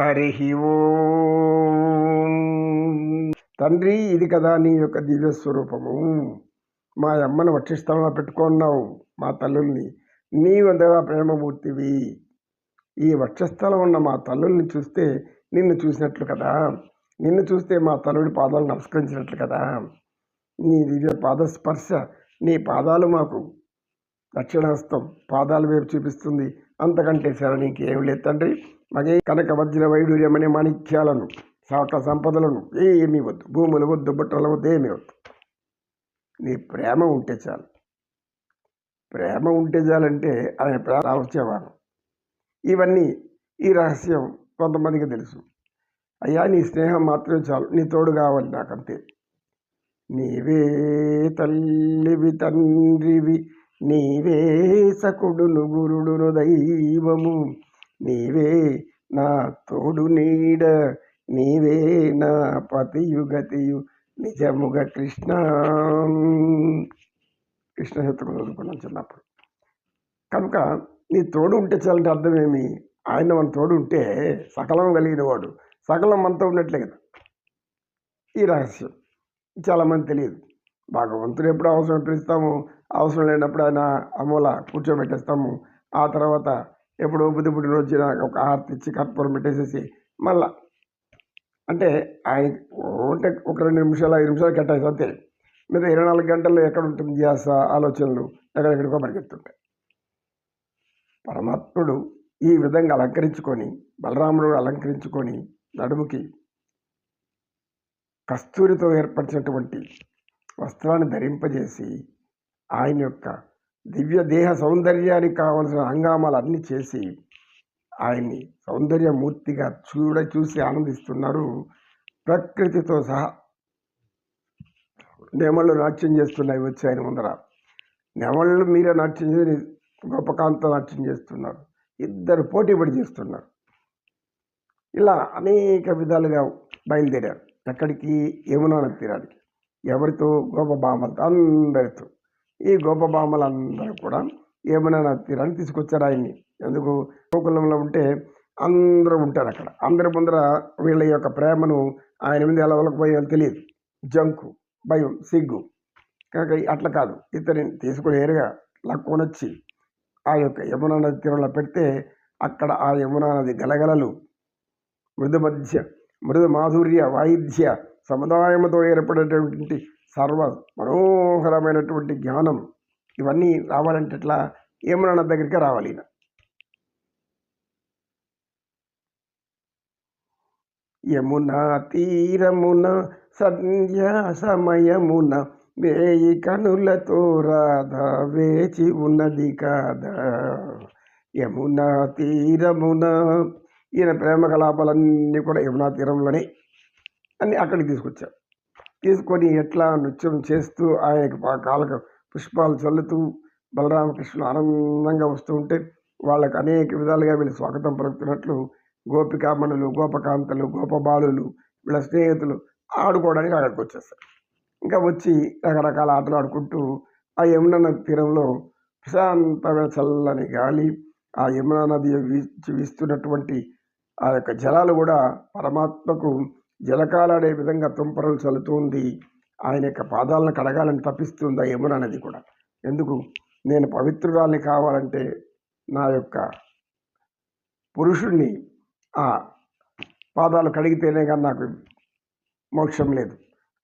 హరి తండ్రి ఇది కదా నీ యొక్క దివ్య స్వరూపము. మా అమ్మను వక్షస్థలంలో పెట్టుకున్నావు మా తల్లుల్ని. నీ వద్ద ప్రేమమూర్తివి. ఈ వక్షస్థలం ఉన్న మా తల్లుల్ని చూస్తే నిన్ను చూసినట్లు కదా. నిన్ను చూస్తే మా తల్లుడి పాదాలు నమస్కరించినట్లు కదా. నీ దివ్య పాద స్పర్శ నీ పాదాలు మాకు దక్షిణహస్తం పాదాల వైపు చూపిస్తుంది. అంతకంటే సరే నీకు ఏమి లేదు తండ్రి. మగే కనక వజ్ర వైడూర్యమనే మాణిక్యాలను సాట సంపదలను ఏమీ వద్దు భూములు వద్దు బుట్టలు వద్దు ఏమీ వద్దు. నీ ప్రేమ ఉంటే చాలు. ప్రేమ ఉంటే చాలంటే ఆయన ప్రేమ వచ్చేవారు ఇవన్నీ ఈ రహస్యం కొంతమందికి తెలుసు. అయ్యా నీ స్నేహం మాత్రమే చాలు నీ తోడు కావాలి నాకంతే. నీవే తల్లివి తండ్రివి నీవే సకుడును గురుడును దైవము. నీవే నా తోడు నీడ నీవే నా పతియుగతియు నిజముగా కృష్ణ. కృష్ణ శత్రువు చదువుకున్నాం చిన్నప్పుడు. కనుక నీ తోడు ఉంటే చాలంటే అర్థమేమి? ఆయన మన తోడు ఉంటే సకలం కలిగిన వాడు సకలం మనతో ఉన్నట్లే కదా. ఈ రహస్యం. చాలామంది తెలియదు. భగవంతుడు ఎప్పుడు అవసరం పిలుస్తాము అవసరం లేనప్పుడు ఆయన అమూల కూర్చోబెట్టేస్తాము. ఆ తర్వాత ఎప్పుడు బుద్ధి పుట్టిన వచ్చిన ఒక హారతి ఇచ్చి కర్పూరం పెట్టేసేసి మళ్ళా అంటే ఆయన ఉంటే ఒక రెండు నిమిషాలు ఐదు నిమిషాలు కేటాయిస్తే అంతే. మీద ఇరవై నాలుగు గంటల్లో ఎక్కడ ఉంటుంది ధ్యాస ఆలోచనలు ఎక్కడెక్కడికో పరిగెత్తుంటాయి. పరమాత్ముడు ఈ విధంగా అలంకరించుకొని బలరాముడు అలంకరించుకొని నడుముకి కస్తూరితో ఏర్పరిచినటువంటి వస్త్రాన్ని ధరింపజేసి ఆయన యొక్క దివ్య దేహ సౌందర్యానికి కావలసిన హంగామాలన్నీ చేసి ఆయన్ని సౌందర్యమూర్తిగా చూడ చూసి ఆనందిస్తున్నారు. ప్రకృతితో సహా నెమళ్ళు నాట్యం చేస్తున్నాయి వచ్చి ఆయన ముందర. నెమళ్ళు మీరే నాట్యం చేసి గోపకాంత నాట్యం చేస్తున్నారు. ఇద్దరు పోటీపడి చేస్తున్నారు. ఇలా అనేక విధాలుగా బయలుదేరారు. ఎక్కడికి? యమునా తీరానికి. ఎవరితో? గోపబామలతో అందరితో. ఈ గోపబామలందరూ కూడా యమునా తీరాన్ని తీసుకొచ్చారు ఆయన్ని. ఎందుకు? గోకులంలో ఉంటే అందరూ ఉంటారు అక్కడ. అందరి ముందర వీళ్ళ యొక్క ప్రేమను ఆయన మీద ఎలా వెళ్ళకపోయో తెలియదు. జంకు భయం సిగ్గు. కనుక అట్లా కాదు. ఇతని తీసుకుని నేరుగా లక్కొనొచ్చి ఆ యొక్క యమునా నది తీరంలో పెడితే అక్కడ ఆ యమునా నది గలగలలు. మృదు మధ్య మృదు మాధుర్య వాయిద్య సముదాయముతో ఏర్పడేటటువంటి సర్వ మనోహరమైనటువంటి జ్ఞానం ఇవన్నీ రావాలంటే ఎట్లా ఏమన్నా దగ్గరికి రావాలి ఈయన. యమునా తీరమున సంధ్యా సమయమున వేయి కనులతో రాధా వేచి ఉన్నది కాదా యమునా తీరమున ఈయన ప్రేమ కలాపాలన్నీ కూడా యమునా తీరంలోనే అన్ని అక్కడికి తీసుకొచ్చారు. తీసుకొని ఎట్లా నృత్యం చేస్తూ ఆయనకి పా- కాళ్ళకు పుష్పాలు చల్లుతూ బలరామకృష్ణులు ఆనందంగా వస్తూ ఉంటే వాళ్ళకు అనేక విధాలుగా వీళ్ళు స్వాగతం పలుకుతున్నట్లు గోపికామణులు గోపకాంతలు గోపబాలులు వీళ్ళ స్నేహితులు ఆడుకోవడానికి అక్కడికి వచ్చేస్తారు ఇంకా వచ్చి రకరకాల ఆటలు ఆడుకుంటూ ఆ యమునా నది తీరంలో ప్రశాంతమైన చల్లని గాలి ఆ యమునా నది వీస్తున్నటువంటి ఆ యొక్క జలాలు కూడా పరమాత్మకు జలకాలాడే విధంగా తుంపరలు చల్లుతుంది. ఆయన యొక్క పాదాలను కడగాలని తప్పిస్తుందా ఆ కూడా. ఎందుకు? నేను పవిత్రురాల్ని కావాలంటే నా యొక్క పురుషుణ్ణి ఆ పాదాలు కడిగితేనే కానీ నాకు మోక్షం లేదు.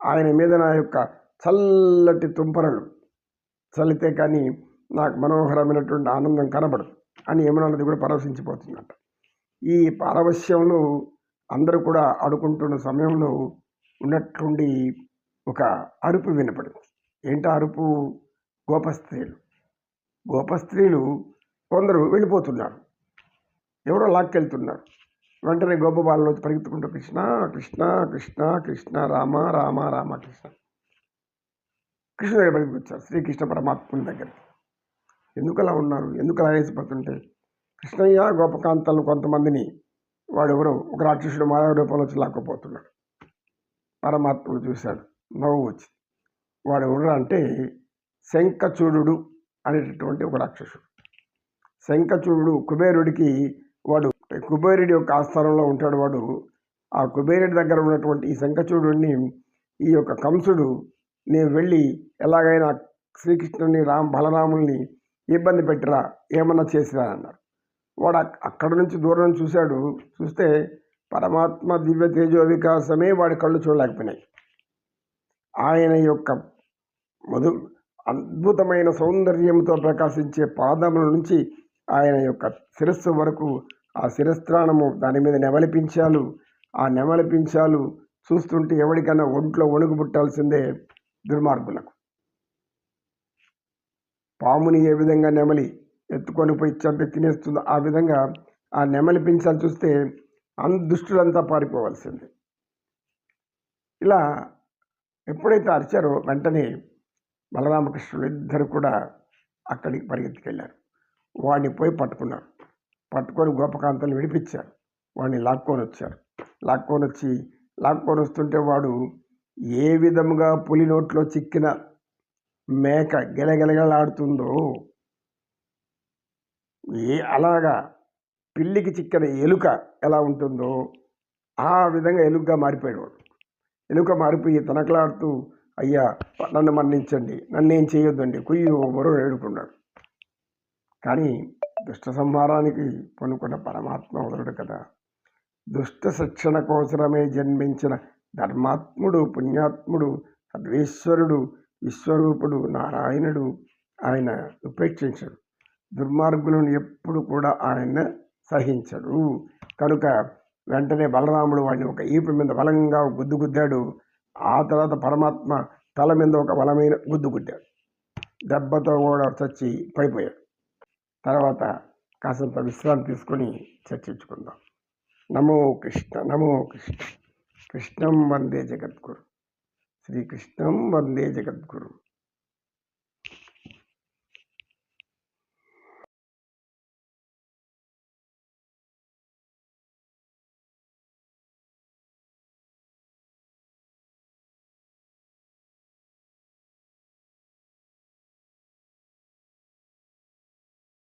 ఆయన మీద నా యొక్క చల్లటి తుంపరలు చల్లితే కానీ నాకు మనోహరమైనటువంటి ఆనందం కనబడదు అని ఏమన్నది కూడా పరవశించిపోతుందట. ఈ పారవశ్యంలో అందరూ కూడా ఆడుకుంటున్న సమయంలో ఉన్నట్లుండి ఒక అరుపు వినపడింది. ఏంటి అరుపు? గోపస్త్రీలు. గోపస్త్రీలు కొందరు వెళ్ళిపోతున్నారు. ఎవరో లాక్కెళ్తున్నారు. వెంటనే గోపబాలలో పరిగెత్తుకుంటూ కృష్ణ కృష్ణ కృష్ణ కృష్ణ రామ రామ రామ కృష్ణ. కృష్ణ దగ్గర పరిగెత్తుకొచ్చారు. శ్రీకృష్ణ పరమాత్ముని దగ్గరికి. ఎందుకు అలా ఉన్నారు? ఎందుకు అలా వేసిపోతుంటే కృష్ణయ్య గోపకాంతలు కొంతమందిని వాడు ఒక రాక్షసుడు మానవ రూపంలో వచ్చి లాక్కపోతున్నాడు. పరమాత్ముడు చూశాడు. నవ్వు వచ్చి వాడెవరు అంటే శంఖచూడు అనేటటువంటి ఒక రాక్షసుడు. శంఖచూడు కుబేరుడికి వాడు కుబేరుడి యొక్క ఆస్థానంలో ఉంటాడు. వాడు ఆ కుబేరుడి దగ్గర ఉన్నటువంటి ఈ శంఖచూడుని ఈ యొక్క కంసుడు నేను వెళ్ళి ఎలాగైనా శ్రీకృష్ణుని రామ్ బలరాముల్ని ఇబ్బంది పెట్టిరా ఏమన్నా చేసిరా అన్నారు వాడు అక్కడ నుంచి దూరం చూశాడు చూస్తే పరమాత్మ దివ్య తేజో వికాసమే వాడి కళ్ళు చూడలేకపోయినాయి. ఆయన యొక్క మధు అద్భుతమైన సౌందర్యంతో ప్రకాశించే పాదముల నుంచి ఆయన యొక్క శిరస్సు వరకు ఆ శిరస్త్రాణము దాని మీద నెమలిపించాలు. ఆ నెమలిపించాలు చూస్తుంటే ఎవరికైనా ఒంట్లో వణుకు పుట్టాల్సిందే దుర్మార్గులకు. పాముని ఏ విధంగా నెమలి ఎత్తుకొని పోయి చంపి తినేస్తుందో. ఆ విధంగా ఆ నెమలి పించాలు చూస్తే అన్ దుష్టులంతా పారిపోవాల్సిందే. ఇలా ఎప్పుడైతే అరిచారో వెంటనే బలరామకృష్ణుడు ఇద్దరు కూడా అక్కడికి పరిగెత్తుకెళ్ళారు. వాడిని పోయి పట్టుకున్నారు. పట్టుకొని గోపకాంతలు విడిపించారు. వాడిని లాక్కొని వచ్చారు. లాక్కొని వచ్చి లాక్కొని వస్తుంటే వాడు ఏ విధముగా పులి నోట్లో చిక్కిన మేక గెలగెలగలాడుతుందో అలాగా పిల్లికి చిక్కిన ఎలుక ఎలా ఉంటుందో ఆ విధంగా ఎలుకగా మారిపోయాడు ఎలుక మారిపోయి తనకలాడుతూ అయ్యా నన్ను మరణించండి నన్ను ఏం చేయొద్దండి కుయ్యో మరో ఏడుకున్నాడు కానీ దుష్ట సంహారానికి పనుకున్న పరమాత్మ వదలడు కదా. దుష్ట శిక్షణ కోసరమే జన్మించిన ధర్మాత్ముడు పుణ్యాత్ముడు సర్వేశ్వరుడు విశ్వరూపుడు నారాయణుడు ఆయన ఉపేక్షించడు. దుర్మార్గులను ఎప్పుడు కూడా ఆయన సహించడు. కనుక వెంటనే బలరాముడు వాడిని ఒక ఈపు మీద బలంగా గుద్దు గుద్దాడు. ఆ తర్వాత పరమాత్మ తల మీద ఒక బలమైన గుద్దు గుద్దాడు. దెబ్బతో కూడా చచ్చి పడిపోయాడు. తర్వాత కాసంత విశ్రాంతి తీసుకొని చర్చించుకుందాం. నమో కృష్ణ నమో కృష్ణ. కృష్ణం వందే జగద్గురు. శ్రీకృష్ణం వందే జగద్గురు.